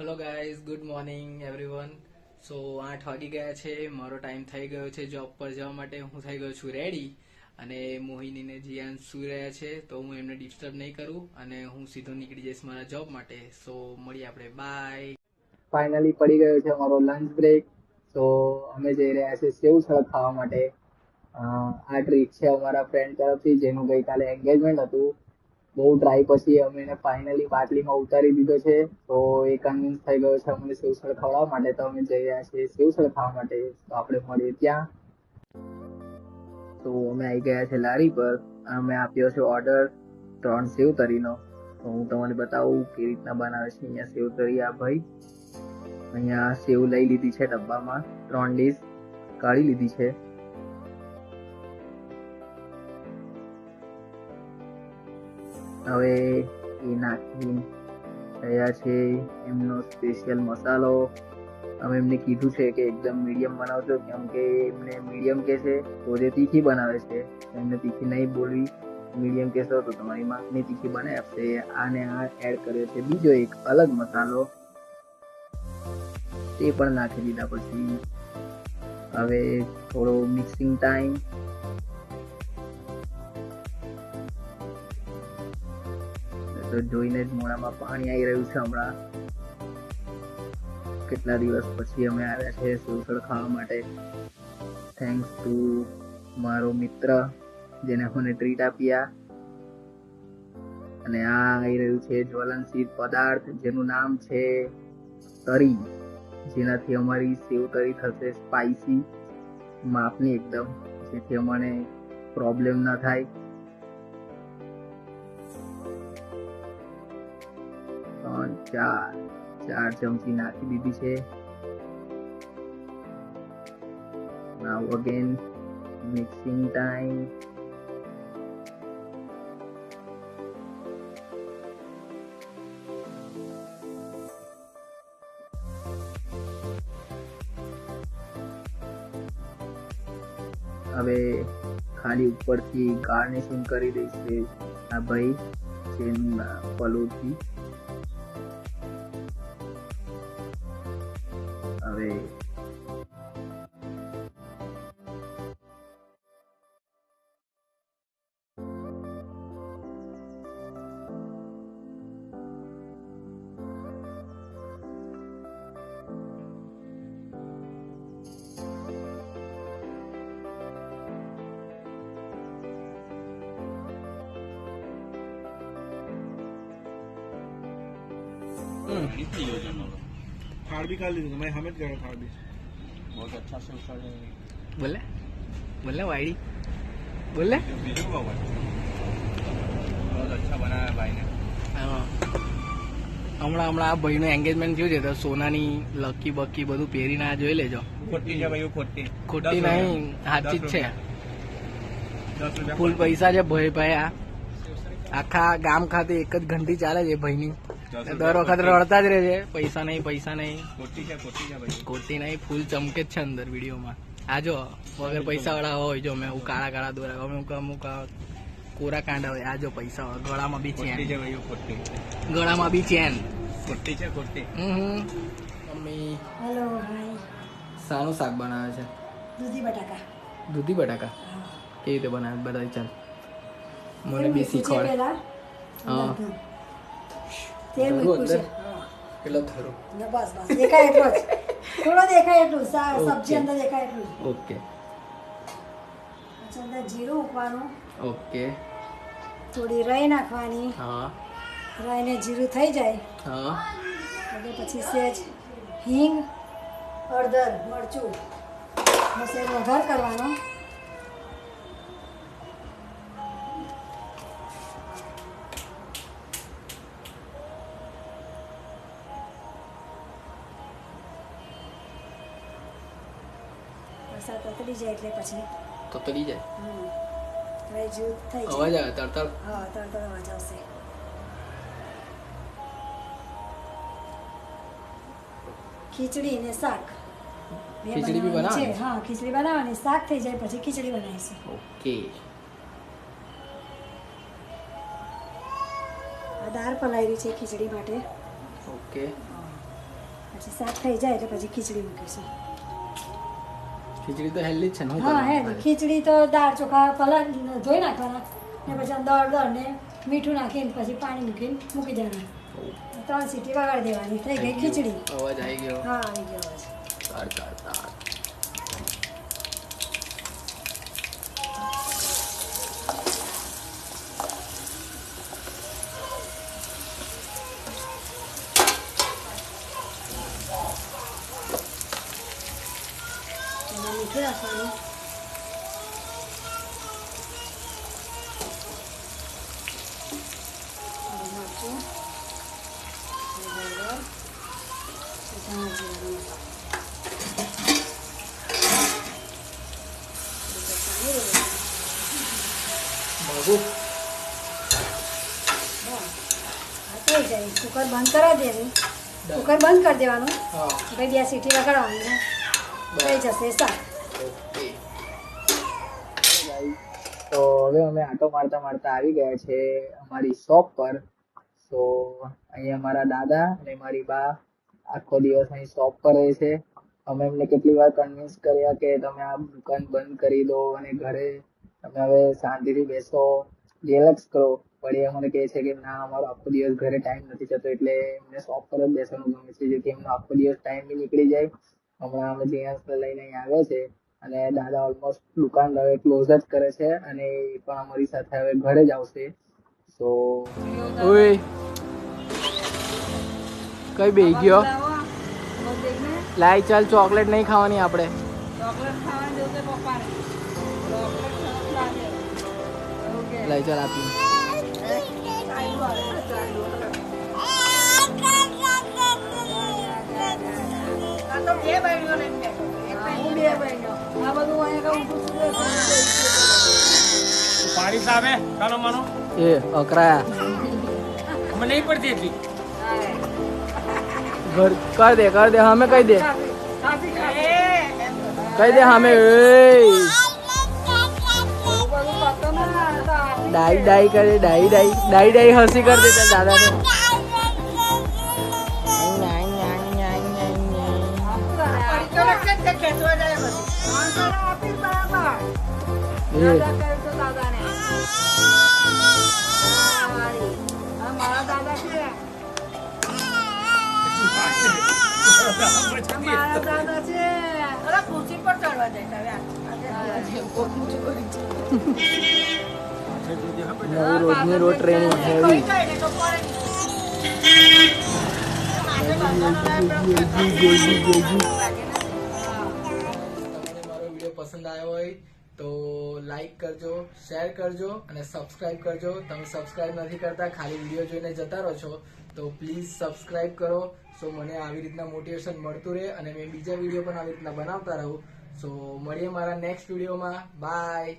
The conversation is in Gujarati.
Hello guys good morning everyone so આઠ વાગી ગયા છે. મારો ટાઈમ થઈ ગયો છે જોબ પર જવા માટે. હું થઈ ગયો છું રેડી અને મોહિનીને જીયાન સુઈ રહ્યા છે, તો હું એમને ડિસ્ટર્બ નહીં કરું અને હું સીધો નીકળી જઈશ મારા જોબ માટે. સો મળીએ આપણે. બાય ફાઇનલી પડી ગયો છે મારો લંચ બ્રેક તો અમે જઈ રહ્યા છે સેવ સળગ ખાવા માટે. આ ટ્રીટ છે અમારા ફ્રેન્ડ તરફથી, જેનું ગઈકાલે એન્ગેજમેન્ટ હતું. બહુ ટ્રાય પછી અમે એને ફાઇનલી બાટલીમાં ઉતારી દીધો છે. તો એ કન્વિન્સ થઈ ગયો છે અમને શિવસળ ખવડાવવા માટે. તો અમે જઈ રહ્યા છીએ શિવસળ ખાવા માટે. તો આપણે મળીએ ત્યાં. તો અમે આવી ગયા છે લારી પર. અમે આપ્યો છે ઓર્ડર ત્રણ સેવ તરીનો તો હું તમને બતાવું કેવી રીતના બનાવે છે અહીંયા સેવ તરી આ ભાઈ. અહીંયા સેવ લઈ લીધી છે ડબ્બામાં. ત્રણ ડીશ કાઢી લીધી છે. હવે એ નાખી રહ્યા છે. એમનો સ્પેશિયલ મસાલો. અમે એમને કીધું છે કે એકદમ મીડિયમ બનાવજો, કેમ કે એમને મીડિયમ કે છે, પોતે તીખી બનાવે છે. એમને તીખી નહીં બોલવી મીડિયમ કહેશો તો તમારી માખની તીખી બનાવી આપશે. આને આ એડ કર્યો છે બીજો એક અલગ મસાલો. તે પણ નાખી દીધા પછી. હવે થોડો મિક્સિંગ ટાઈમ જોઈને જ મોડામાં પાણી આવી રહ્યું છે હમણાં. કેટલા દિવસ પછી અમે આવ્યા છે સુસળ ખાવા માટે. થેન્ક્સ ટુ મારો મિત્ર, જેને મને ટ્રીટ આપ્યા. અને આ આવી રહ્યું છે જ્વલનશીલ પદાર્થ, જેનું નામ છે તરી. જેનાથી અમારી સેવ તરી થશે સ્પાઇસી માપની એકદમ, જેથી અમને પ્રોબ્લેમ ના થાય. ત્રણ ચાર. ચાર ચમચી નાખી દીધી છે. નાવ અગેન મિક્સિંગ ટાઈમ હવે ખાલી ઉપરથી ગાર્નિશિંગ કરી દઈશ આ ભાઈ જેમ પલોથી. थार भी खा लीजिए मैं हमें कह रहा थार भी बहुत अच्छा से उसका બોલે બોલે વાયડી બોલે बीजू बाबा बहुत अच्छा बनाया है भाई ने હા. હમણાં હમણાં આ ભાઈનું એન્ગેજમેન્ટ થયું છે તો સોનાની લકી બકી બધું પહેરીને આ જોઈ લેજો खोटी है भाई वो खोटी ખોટી दस નહીં रुपया। સાચી જ दस છે रुपया। दस रुपया ફૂલ પૈસા છે ભાઈ ભાઈ આ આખા ગામ ખાતે એક જ ઘંટી ચાલે છે ભાઈની दस દર વખત રડતા જ રહે છે. પૈસા નહીં પૈસા નહીં. ખોટી છે ખોટી છે ખોટી નહીં ફૂલ ચમકે જ છે અંદર વિડીયોમાં. આ જો વગર પૈસા વાળા હોય જો મેં હું કાળા કાળા દોરા અમુક અમુક કોરા કાંડા હોય આ જો પૈસા હોય ગળામાં બી ચેન ગળામાં બી ચેન ખોટી છે ખોટી. હમ મમ્મી. હેલો ભાઈ સાનું શાક બનાવે છે? દૂધી બટાકા. દૂધી બટાકા? કેવી રીતે બનાવે? બધા ચાલ. મને બી શીખવાડે. હા. છે. કેટલો થરો બસ બસ. દેખાય એટલો જ. થોડો દેખાય એટલું. સા- સબ્જી અંદર દેખાય એટલું ઓકે. પછી અંદર જીરું મૂકવાનું ઓકે. થોડી રાઈ નાખવાની. હા. રાઈ ને જીરું થઈ જાય. હા. એટલે પછી સેજ હિંગ હળદર મરચું. સેજ વઘાર કરવાનો. વરસાદ પતરી જાય એટલે પછી. તો જાય? હવે જૂથ થઈ અવાજ આવે તડતડ. હા તરત અવાજ આવશે. ખીચડી ને શાક. ખીચડી બી બનાવવાની છે. હા ખીચડી બનાવવાની. શાક થઈ જાય પછી ખીચડી બનાવીશું ઓકે. દાળ પલાળી છે ખીચડી માટે. ઓકે. પછી શાક થઈ જાય એટલે પછી ખીચડી મૂકીશું. ખીચડી તો હેલ્ધી છે ને હું હા? ખીચડી તો દાળ ચોખા પહેલાં ધોઈ નાખવાના. ને પછી દળ દળ ને મીઠું નાખીને પછી પાણી મૂકીને મૂકી દેવાનું. ત્રણ સીટી વગાડી દેવાની. થઈ ગઈ ખીચડી. અવાજ આવી ગયો. હા આવી ગયો છે થઈ જાય કુકર બંધ કરાવી દેવું કુકર બંધ કરી દેવાનું ભાઈ બે સીટી વગાડવાની થઈ જશે શાક તો હવે અમે આટો મારતા મારતા આવી ગયા છે અમારી શોપ પર. તો અહીંયા મારા દાદા અને મારી બા આખો દિવસ અહીં શોપ પર રહે છે. અમે એમને કેટલી વાર કન્વિન્સ કર્યા કે તમે આ દુકાન બંધ કરી દો અને ઘરે તમે હવે શાંતિથી બેસો રિલેક્સ કરો. પણ એ મને કહે છે કે ના, અમારો આખો દિવસ ઘરે ટાઈમ નથી જતો એટલે એમને શોપ પર જ બેસવાનું ગમે છે જેથી એમનો આખો દિવસ ટાઈમ બી નીકળી જાય. હમણાં અમે જીયાસને લઈને અહીં આવ્યા છે. અને દાદા ઓલમોસ્ટ દુકાન હવે ક્લોઝ જ કરે છે અને એ પણ અમારી સાથે હવે ઘરે જ આવશે. સો ઓય. કઈ બેહી ગયો? લાઈ ચાલ ચોકલેટ નહીં ખાવાની આપણે. લાઈ ચાલ આપી. પાણી સામે કાનો માનો એ અકરાયા અમે નહીં પડતી એટલી ઘર કર દે કર દે હમે કહી દે કહી દે હમે ડાઈ ડાઈ કરે ડાઈ ડાઈ ડાઈ ડાઈ હસી કર દે તારા દાદાને રોજની રોજ ટ્રેનિંગ હેવી પસંદ આવ્યો હોય તો લાઈક કરજો શેર કરજો અને સબસ્ક્રાઇબ કરજો. તમે સબસ્ક્રાઇબ નથી કરતા, ખાલી વીડિયો જોઈને જતા રહો છો, તો પ્લીઝ સબસ્ક્રાઇબ કરો. સો મને આવી રીતના મોટિવેશન મળતું રહે અને મેં બીજા વીડિયો પણ આવી રીતના બનાવતા રહું. સો મળીએ મારા નેક્સ્ટ વિડીયોમાં બાય